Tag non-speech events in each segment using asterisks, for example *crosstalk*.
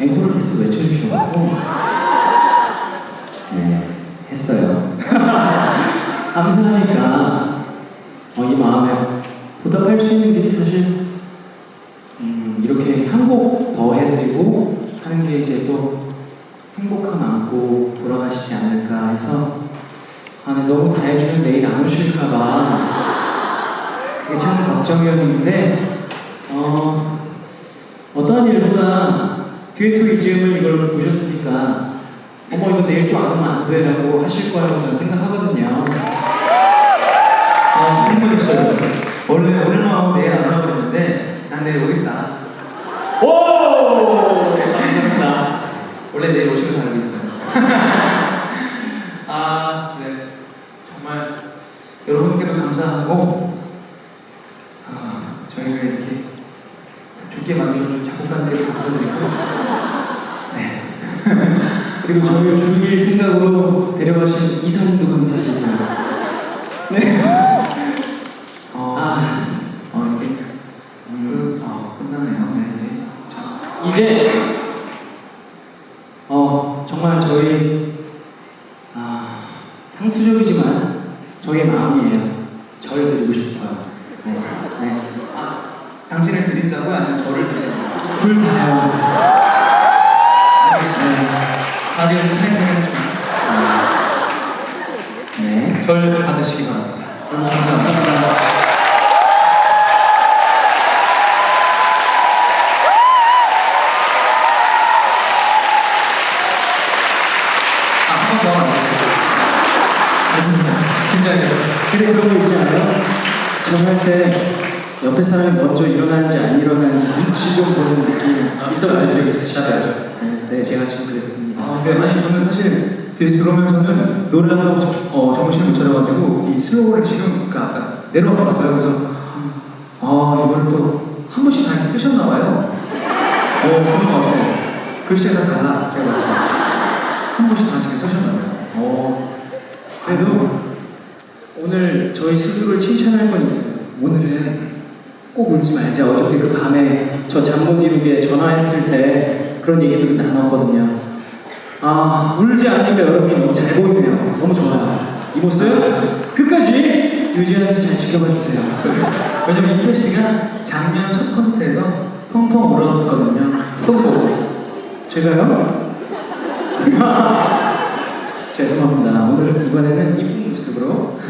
앵콜을 계속 외쳐주셔가지고. 네 했어요. *laughs* 감사하니까 어, 이 마음에 보답할 수 있는 길이 사실 음, 이렇게 한 곡 더 해드리고 하는 게 이제 또 행복함 안고 돌아가시지 않을까 해서 아, 근데 너무 다 해주면 내일 안 오실까봐. 그게 참 걱정이었는데 어, 어떠한 일보다 듀에토 이즈음을 이걸 보셨으니까 어머 이거 내일 또 안 오면 안 돼라고 하실 거라고 저는 생각하거든요 아, 흥분했어요. 원래 오늘만 하고 내일 안 하고 그랬는데 난 내일 오겠다. 오! 네, 감사합니다 원래 내일 오시는 줄 알고 있어요. *laughs* 아, 네. 정말 여러분께도 감사하고 아, 저희를 이렇게 죽게 만들어준 작곡가님께도 감사드리고 네. 그리고 저를 죽일 생각으로 데려가신 이사님도 감사드리고요 네. 어, 아, 어, 이렇게 음, 그, 어, 끝나네요. 네. 네. 자, 이제 어 정말 저희 아 상투적이지만 저의 마음이에요. 절 드리고 싶어요. 네, 네. 아, 당신을 드린다고요? 아니면 저를 드린다고요? 둘 다요. 타이트하게 해주면 네. 절 받으시기 바랍니다. 너무 감사합니다. 아, 하겠습니다. 알겠습니다. 긴장해서. 근데 그런 거 있지 않아요? 전할 때 옆에 사람이 먼저 일어나는지 안 일어나는지 눈치 좀 보는 느낌 있어가지고 적 있으시죠? 네, 네, 제가 지금 그랬습니다. 아, 네, 아니 저는 사실 뒤에서 들어오면서는 한다고 정- 어, 정신을 못 차려가지고 이 슬로우를 지금 그러니까 아까 내려와서 봤어요. 그래서 아 이걸 또 한 번씩 다 이렇게 쓰셨나 봐요. 어 그런 것 같아요. 글씨가 다 달라 제가 봤을 때. 한 번씩 다 이렇게 쓰셨나 봐요. 어 그래도 오늘 저희 스스로를 칭찬할 건 있어요. 오늘은 꼭 울지 말자. 어저께 그 밤에 저 잠 못 이루게 전화했을 때 그런 얘기들을 나눴거든요. 아, 울지 않으니까 여러분이 너무 잘 보이네요. 너무 좋아요. 이 모습 끝까지 유지하면서 잘 지켜봐 주세요. 왜냐면 이태 씨가 작년 첫 콘서트에서 펑펑 울었거든요. 펑 보고. 제가요? *laughs* 죄송합니다. 오늘은 이번에는 이쁜 모습으로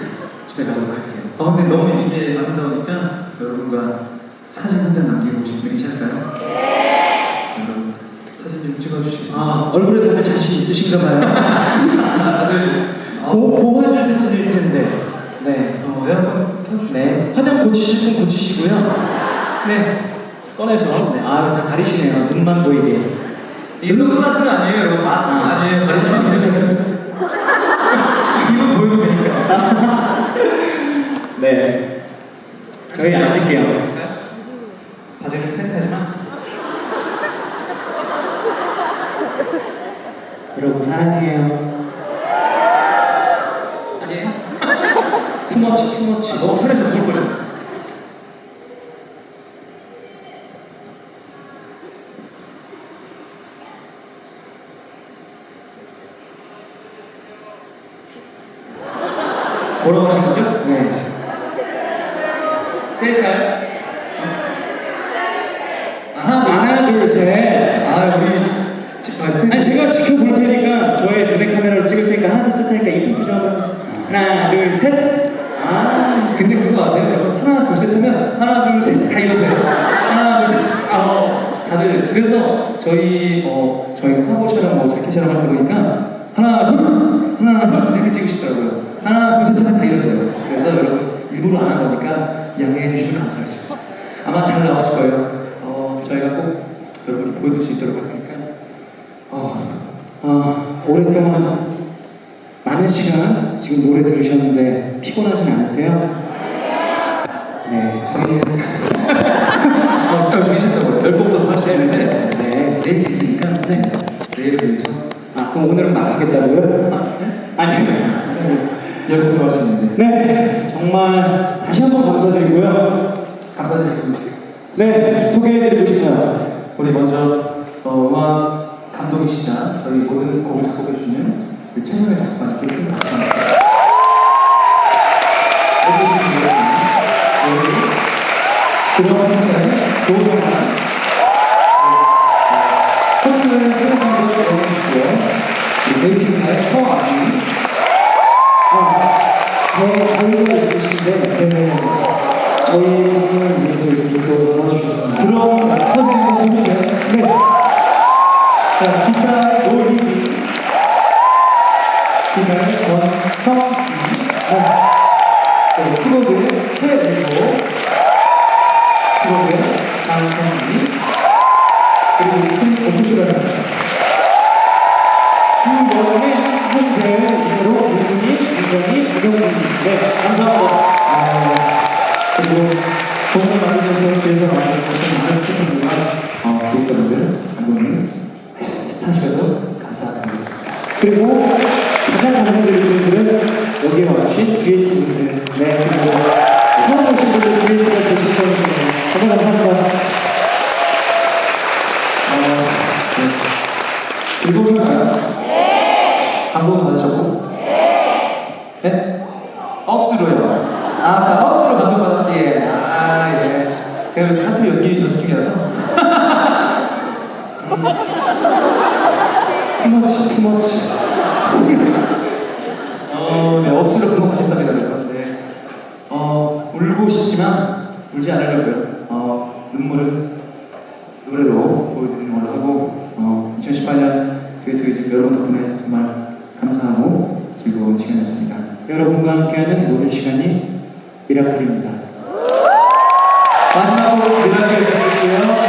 집에 가도록 할게요. 아 근데 너무 이게 아름다우니까 여러분과 사진 한 장 남기고 싶으면 괜찮을까요? 네. 여러분 사진 좀 찍어주시겠습니까? 아, 얼굴에 다들 자신 있으신가 봐요. *laughs* 다들 고, 고 화질 사진일 텐데. 네. 어, 에어컨 켜주세요. 네. 화장 고치실 분 고치시고요. 네. 꺼내서. 네. 아, 다 가리시네요. 눈만 보이게. 이 선글라스는 아니에요, 여러분. 마스크 아니에요. 가리지 마세요. *laughs* 이거 보여도 되니까. 네. 저희 앉을게요. 바지가 좀 타이트하지만. 여러분 사랑해요. 아니에요? 투머치, 투머치. 너무 편해서 술 버려. 뭐라고 하신 거죠? 네. 셀카요? 하나, 둘, 셋. 하나, 둘, 셋. 아, 우리 지- 아, 스탠드. 아니 제가 지켜볼 테니까 저의 눈의 카메라로 찍을 테니까 하나 둘셋 하니까 이쁜 표정 해보세요 하나 둘 셋 아세요? 여러분? 하나, 둘, 셋 하면 하나, 둘, 셋 다 이러세요. 하나, 둘, 셋. 아, 어, 다들. 그래서 저희, 어, 저희 화보 촬영, 뭐 자켓 촬영 할때 보니까 하나, 둘, 하나, 둘 이렇게 찍으시더라고요. 하나, 둘, 셋 하면 다 이러더라고요. 그래서 여러분 일부러 안 한 거니까 양해해 주시면 감사하겠습니다. 아마 잘 나왔을 거예요. 어, 저희가 꼭 여러분께 보여줄 수 있도록 할 테니까. 어, 아, 오랫동안 많은 시간 지금 노래 들으셨는데 피곤하진 않으세요? 네 저희 어, 어, 저희 싫다고요. 열 곡도 더할수 있는데 네. 내일 있으니까 네. 내일을 위해서 아 그럼 오늘은 막 하겠다고요? 아, 네? 아니요 열 곡도 할수 있는데 네 정말 다시 한번 감사드리고요 감사드리고 네, 소개해드리고 싶어요. 우리 먼저 어, 음악 감독이시자 저희 모든 곡을 작곡해 주시는 우리 최성의 작가님께 큰 박수 한번 드럼 편찬의 조성환 코치는 최성환도 넣어주시고요 우리 베이스기타의 서아미 네, 알고 있으신데 네, 저희 공연을 위해서 이렇게 또 도와주셨습니다. 드럼 선생님 누구세요? 네. 자, 기타 주원의 현재 이세로 민승이, 민정이, 박영준이. 네, 감사합니다. 아, 그리고 스태프분들과 어, 가장 감사드리는 분들은 여기에 와주신 듀에티 중이라서. 투머치, 투머치. 어, 네, 억수로 감동하셨답니다, 여러분. 네. 어, 울고 싶지만 울지 않으려고요. 어, 눈물은 노래로 보여드리는 걸로 하고, 어, 2018년 듀엣 여러분 덕분에 정말 감사하고 즐거운 시간이었습니다. 여러분과 함께하는 모든 시간이 미라클입니다. 마